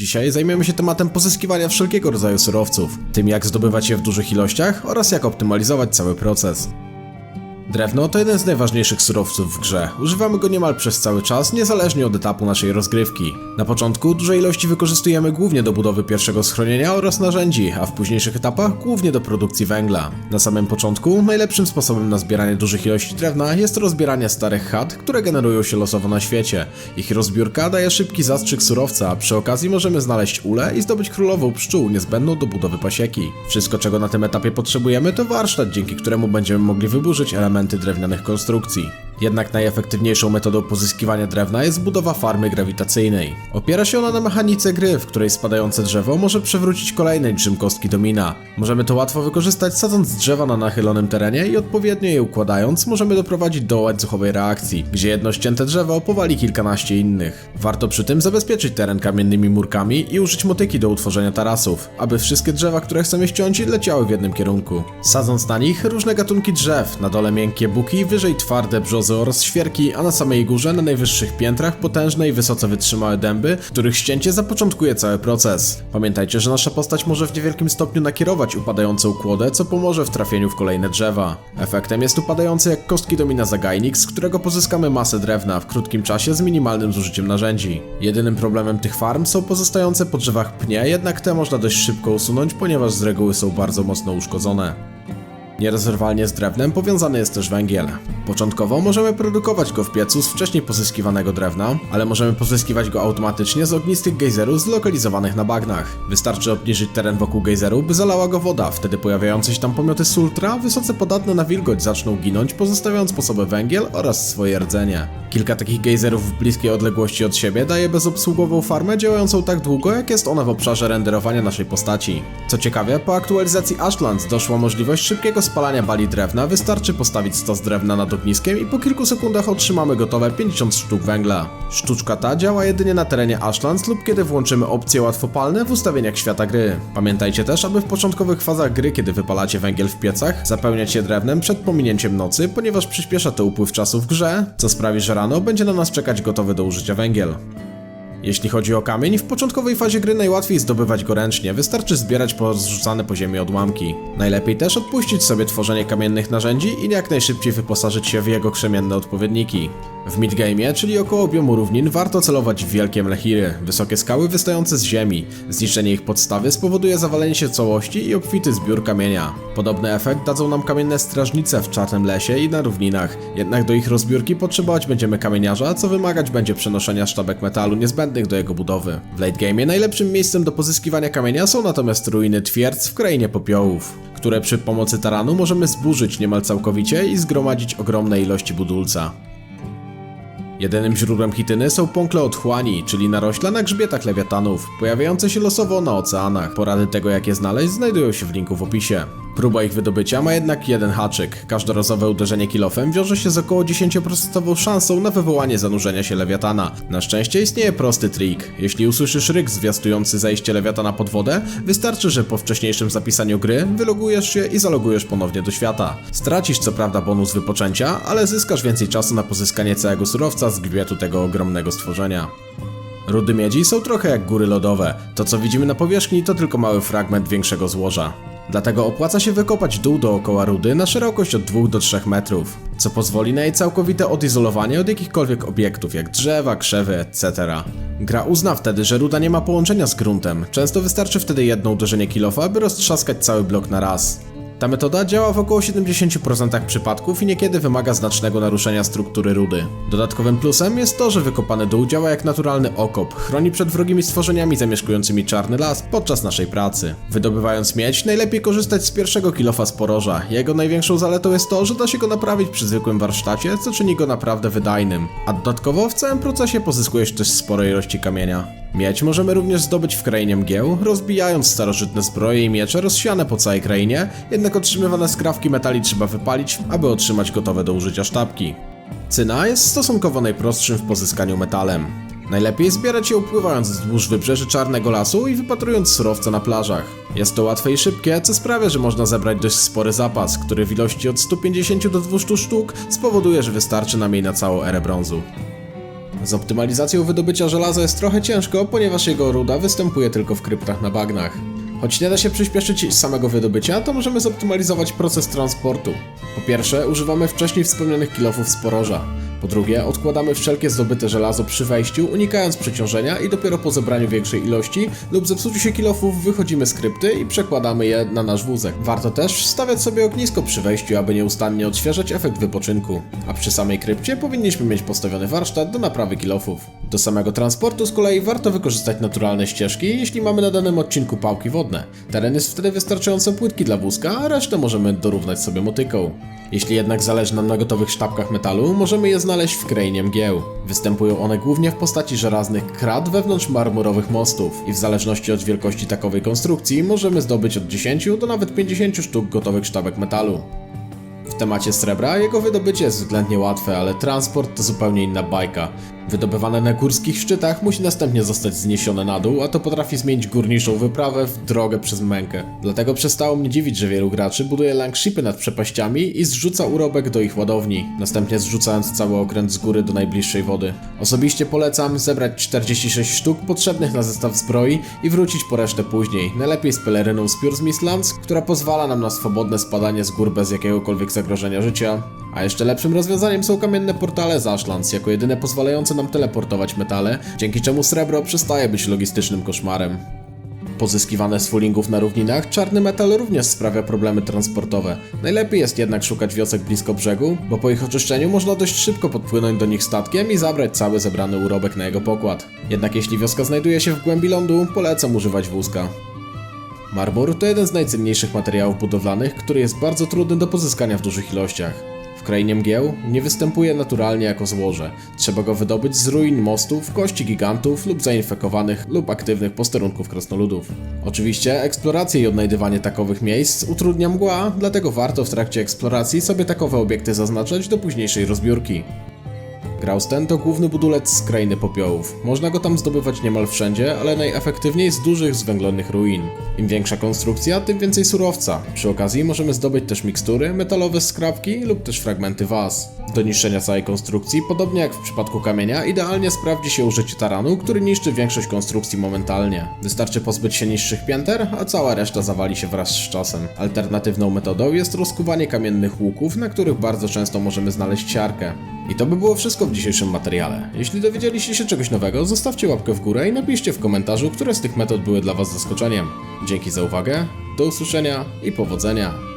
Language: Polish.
Dzisiaj zajmiemy się tematem pozyskiwania wszelkiego rodzaju surowców, tym jak zdobywać je w dużych ilościach oraz jak optymalizować cały proces. Drewno to jeden z najważniejszych surowców w grze. Używamy go niemal przez cały czas, niezależnie od etapu naszej rozgrywki. Na początku duże ilości wykorzystujemy głównie do budowy pierwszego schronienia oraz narzędzi, a w późniejszych etapach głównie do produkcji węgla. Na samym początku najlepszym sposobem na zbieranie dużych ilości drewna jest rozbieranie starych chat, które generują się losowo na świecie. Ich rozbiórka daje szybki zastrzyk surowca, a przy okazji możemy znaleźć ulę i zdobyć królową pszczół niezbędną do budowy pasieki. Wszystko czego na tym etapie potrzebujemy to warsztat, dzięki któremu będziemy mogli wyburzyć elementy drewnianych konstrukcji. Jednak najefektywniejszą metodą pozyskiwania drewna jest budowa farmy grawitacyjnej. Opiera się ona na mechanice gry, w której spadające drzewo może przewrócić kolejne niczym kostki domina. Możemy to łatwo wykorzystać sadząc drzewa na nachylonym terenie i odpowiednio je układając możemy doprowadzić do łańcuchowej reakcji, gdzie jedno ścięte drzewo powali kilkanaście innych. Warto przy tym zabezpieczyć teren kamiennymi murkami i użyć motyki do utworzenia tarasów, aby wszystkie drzewa, które chcemy ściąć leciały w jednym kierunku. Sadząc na nich różne gatunki drzew, na dole miękkie buki, wyżej twarde brzozy oraz świerki, a na samej górze, na najwyższych piętrach, potężne i wysoce wytrzymałe dęby, których ścięcie zapoczątkuje cały proces. Pamiętajcie, że nasza postać może w niewielkim stopniu nakierować upadającą kłodę, co pomoże w trafieniu w kolejne drzewa. Efektem jest upadający jak kostki domina zagajnik, z którego pozyskamy masę drewna w krótkim czasie z minimalnym zużyciem narzędzi. Jedynym problemem tych farm są pozostające po drzewach pnie, jednak te można dość szybko usunąć, ponieważ z reguły są bardzo mocno uszkodzone. Nierozerwalnie z drewnem powiązany jest też węgiel. Początkowo możemy produkować go w piecu z wcześniej pozyskiwanego drewna, ale możemy pozyskiwać go automatycznie z ognistych gejzerów zlokalizowanych na bagnach. Wystarczy obniżyć teren wokół gejzeru, by zalała go woda, wtedy pojawiające się tam pomioty sultra, wysoce podatne na wilgoć, zaczną ginąć, pozostawiając po sobie węgiel oraz swoje rdzenie. Kilka takich gejzerów w bliskiej odległości od siebie daje bezobsługową farmę działającą tak długo, jak jest ona w obszarze renderowania naszej postaci. Co ciekawe, po aktualizacji Ashlands doszła możliwość szybkiego spalania bali drewna, wystarczy postawić stos drewna nad ogniskiem i po kilku sekundach otrzymamy gotowe 50 sztuk węgla. Sztuczka ta działa jedynie na terenie Ashlands lub kiedy włączymy opcje łatwopalne w ustawieniach świata gry. Pamiętajcie też, aby w początkowych fazach gry, kiedy wypalacie węgiel w piecach, zapełniać je drewnem przed pominięciem nocy, ponieważ przyspiesza to upływ czasu w grze, co sprawi, że rano będzie na nas czekać gotowy do użycia węgiel. Jeśli chodzi o kamień, w początkowej fazie gry najłatwiej zdobywać go ręcznie, wystarczy zbierać porozrzucane po ziemi odłamki. Najlepiej też odpuścić sobie tworzenie kamiennych narzędzi i jak najszybciej wyposażyć się w jego krzemienne odpowiedniki. W midgame, czyli około biomu równin, warto celować w wielkie mlechiry, wysokie skały wystające z ziemi. Zniszczenie ich podstawy spowoduje zawalenie się całości i obfity zbiór kamienia. Podobny efekt dadzą nam kamienne strażnice w czarnym lesie i na równinach, jednak do ich rozbiórki potrzebować będziemy kamieniarza, co wymagać będzie przenoszenia sztabek metalu niezbędnych do jego budowy. W late game najlepszym miejscem do pozyskiwania kamienia są natomiast ruiny twierdz w krainie popiołów, które przy pomocy taranu możemy zburzyć niemal całkowicie i zgromadzić ogromne ilości budulca. Jedynym źródłem chityny są pąkle otchłani, czyli narośla na grzbietach lewiatanów, pojawiające się losowo na oceanach. Porady tego jak je znaleźć znajdują się w linku w opisie. Próba ich wydobycia ma jednak jeden haczyk. Każdorazowe uderzenie kilofem wiąże się z około 10% szansą na wywołanie zanurzenia się lewiatana. Na szczęście istnieje prosty trik. Jeśli usłyszysz ryk zwiastujący zejście lewiatana pod wodę, wystarczy, że po wcześniejszym zapisaniu gry wylogujesz się i zalogujesz ponownie do świata. Stracisz co prawda bonus wypoczęcia, ale zyskasz więcej czasu na pozyskanie całego surowca z grzbietu tego ogromnego stworzenia. Rudy miedzi są trochę jak góry lodowe. To co widzimy na powierzchni to tylko mały fragment większego złoża. Dlatego opłaca się wykopać dół dookoła rudy na szerokość od 2 do 3 metrów, co pozwoli na jej całkowite odizolowanie od jakichkolwiek obiektów jak drzewa, krzewy, etc. Gra uzna wtedy, że ruda nie ma połączenia z gruntem. Często wystarczy wtedy jedno uderzenie kilofa, by roztrzaskać cały blok na raz. Ta metoda działa w około 70% przypadków i niekiedy wymaga znacznego naruszenia struktury rudy. Dodatkowym plusem jest to, że wykopany dół działa jak naturalny okop, chroni przed wrogimi stworzeniami zamieszkującymi czarny las podczas naszej pracy. Wydobywając miedź, najlepiej korzystać z pierwszego kilofa z poroża. Jego największą zaletą jest to, że da się go naprawić przy zwykłym warsztacie, co czyni go naprawdę wydajnym. A dodatkowo w całym procesie pozyskujesz też spore ilości kamienia. Miedź możemy również zdobyć w krainie mgieł, rozbijając starożytne zbroje i miecze rozsiane po całej krainie, jednak otrzymywane skrawki metali trzeba wypalić, aby otrzymać gotowe do użycia sztabki. Cyna jest stosunkowo najprostszym w pozyskaniu metalem. Najlepiej zbierać je upływając wzdłuż wybrzeży Czarnego Lasu i wypatrując surowce na plażach. Jest to łatwe i szybkie, co sprawia, że można zebrać dość spory zapas, który w ilości od 150 do 200 sztuk spowoduje, że wystarczy nam jej na całą erę brązu. Z optymalizacją wydobycia żelaza jest trochę ciężko, ponieważ jego ruda występuje tylko w kryptach na bagnach. Choć nie da się przyspieszyć samego wydobycia, to możemy zoptymalizować proces transportu. Po pierwsze, używamy wcześniej wspomnianych kilofów z poroża. Po drugie, odkładamy wszelkie zdobyte żelazo przy wejściu, unikając przeciążenia i dopiero po zebraniu większej ilości lub zepsuciu się kilofów wychodzimy z krypty i przekładamy je na nasz wózek. Warto też stawiać sobie ognisko przy wejściu, aby nieustannie odświeżać efekt wypoczynku. A przy samej krypcie powinniśmy mieć postawiony warsztat do naprawy kilofów. Do samego transportu z kolei warto wykorzystać naturalne ścieżki, jeśli mamy na danym odcinku pałki wodne. Teren jest wtedy wystarczająco płytki dla wózka, a resztę możemy dorównać sobie motyką. Jeśli jednak zależy nam na gotowych sztabkach metalu, możemy je znaleźć w krainie mgieł. Występują one głównie w postaci żelaznych krat wewnątrz marmurowych mostów i w zależności od wielkości takowej konstrukcji możemy zdobyć od 10 do nawet 50 sztuk gotowych sztabek metalu. Temacie srebra jego wydobycie jest względnie łatwe, ale transport to zupełnie inna bajka. Wydobywane na górskich szczytach musi następnie zostać zniesione na dół, a to potrafi zmienić górniczą wyprawę w drogę przez mękę. Dlatego przestało mnie dziwić, że wielu graczy buduje langshipy nad przepaściami i zrzuca urobek do ich ładowni, następnie zrzucając cały okręt z góry do najbliższej wody. Osobiście polecam zebrać 46 sztuk potrzebnych na zestaw zbroi i wrócić po resztę później, najlepiej z peleryną z Pure która pozwala nam na swobodne spadanie z gór bez jakiegokolwiek zagrożenia życia. A jeszcze lepszym rozwiązaniem są kamienne portale z jako jedyne pozwalające nam teleportować metale, dzięki czemu srebro przestaje być logistycznym koszmarem. Pozyskiwane z fullingów na równinach, czarny metal również sprawia problemy transportowe. Najlepiej jest jednak szukać wiosek blisko brzegu, bo po ich oczyszczeniu można dość szybko podpłynąć do nich statkiem i zabrać cały zebrany urobek na jego pokład. Jednak jeśli wioska znajduje się w głębi lądu, polecam używać wózka. Marmur to jeden z najcenniejszych materiałów budowlanych, który jest bardzo trudny do pozyskania w dużych ilościach. W krainie mgieł nie występuje naturalnie jako złoże. Trzeba go wydobyć z ruin mostów, kości gigantów lub zainfekowanych lub aktywnych posterunków krasnoludów. Oczywiście eksplorację i odnajdywanie takowych miejsc utrudnia mgła, dlatego warto w trakcie eksploracji sobie takowe obiekty zaznaczać do późniejszej rozbiórki. Grausten to główny budulec z krainy popiołów. Można go tam zdobywać niemal wszędzie, ale najefektywniej z dużych zwęglonych ruin. Im większa konstrukcja, tym więcej surowca. Przy okazji możemy zdobyć też mikstury, metalowe skrawki lub też fragmenty was. Do niszczenia całej konstrukcji, podobnie jak w przypadku kamienia, idealnie sprawdzi się użycie taranu, który niszczy większość konstrukcji momentalnie. Wystarczy pozbyć się niższych pięter, a cała reszta zawali się wraz z czasem. Alternatywną metodą jest rozkuwanie kamiennych łuków, na których bardzo często możemy znaleźć siarkę. I to by było wszystko w dzisiejszym materiale. Jeśli dowiedzieliście się czegoś nowego, zostawcie łapkę w górę i napiszcie w komentarzu, które z tych metod były dla Was zaskoczeniem. Dzięki za uwagę, do usłyszenia i powodzenia.